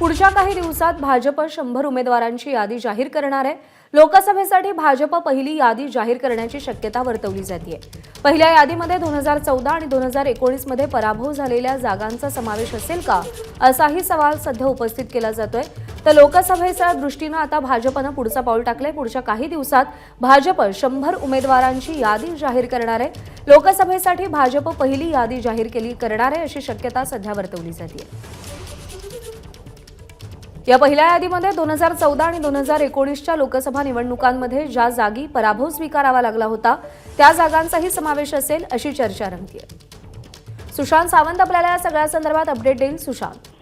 पुढच्या काही दिवसात भाजप शंभर उमेदवारांची यादी जाहीर करणार आहे. लोकसभेसाठी भाजप पहिली यादी जाहीर करण्याची शक्यता वर्तवली जाते पहिल्या यादीमध्ये दोन हजार चौदा आणि दोन हजार एकोणीसमध्ये पराभव झालेल्या जागांचा समावेश असेल का? असाही सवाल सध्या उपस्थित केला जातोय. तर लोकसभेच्या दृष्टीनं आता भाजपनं पुढचं पाऊल टाकलंय. पुढच्या काही दिवसात भाजप शंभर उमेदवारांची यादी जाहीर करणार आहे. लोकसभेसाठी भाजप पहिली यादी जाहीर केली करणार आहे अशी शक्यता सध्या वर्तवली जाते या पहिल्या यादीमध्ये दोन हजार चौदा आणि दोन हजार एकोणीसच्या लोकसभा निवडणुकांमध्ये ज्या जागी पराभव स्वीकारावा लागला होता त्या जागांचाही समावेश असेल अशी चर्चा रंगतीय. सुशांत सावंत आपल्याला या सगळ्या संदर्भात अपडेट देईल. सुशांत.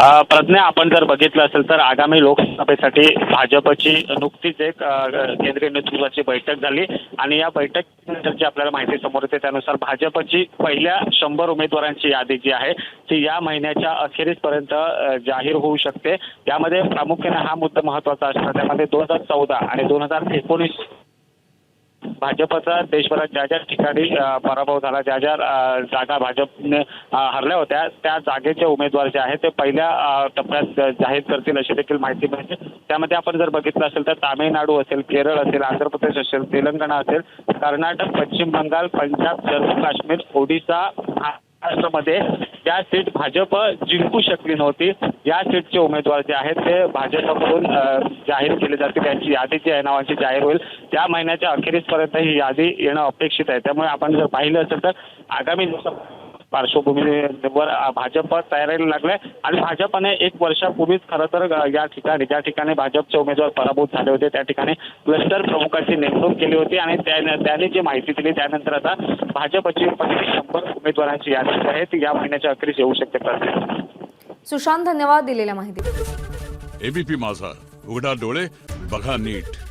प्रज्ञा आपण जर बघितलं असेल तर आगामी लोकसभेसाठी भाजपची नुकतीच एक केंद्रीय नेतृत्वाची बैठक झाली. आणि या बैठकीनंतर जी आपल्याला माहिती समोर येते त्यानुसार भाजपची पहिल्या शंभर उमेदवारांची यादी जी आहे ती या महिन्याच्या अखेरीसपर्यंत पर्यंत जाहीर होऊ शकते. यामध्ये प्रामुख्याने हा मुद्दा महत्त्वाचा असणार. त्यामध्ये दोन हजार चौदा आणि दोन हजार एकोणीस भाजपचा देशभरात ज्या ज्या ठिकाणी पराभव झाला ज्या ज्या जागा भाजपने हरल्या होत्या त्या जागेचे उमेदवार जे आहेत ते पहिल्या टप्प्यात जाहीर करतील अशी देखील माहिती मिळते. त्यामध्ये आपण जर बघितलं असेल तर तामिळनाडू असेल केरळ असेल आंध्र प्रदेश असेल तेलंगणा असेल कर्नाटक पश्चिम बंगाल पंजाब जम्मू काश्मीर ओडिशा महाराष्ट्रामध्ये त्या सीट भाजप जिंकू शकली नव्हती. या सीटचे उमेदवार जे आहेत ते भाजपकडून जाहीर केले जातील. त्यांची यादी जी आहे नावांची जाहीर होईल. त्या महिन्याच्या अखेरीसपर्यंत ही यादी येणं अपेक्षित आहे. त्यामुळे आपण जर पाहिलं असेल तर आगामी लोकसभा पार्श्वभूमीवर भाजप तयारीला लागलाय. आणि भाजपने एक वर्षापूर्वीच खरं तर या ठिकाणी ज्या ठिकाणी भाजपचे उमेदवार पराभूत झाले होते त्या ठिकाणी क्लस्टर प्रमुखाची नेमणूक केली होती. आणि त्या- त्याने जी माहिती दिली त्यानंतर आता भाजपची पहिली शंभर उमेदवारांची यादी आहे ती या महिन्याच्या अखेरीस येऊ शकते सुशांत धन्यवाद दिलेल्या माहिती एबीपी माझा. उघडा डोळे बघा नीट.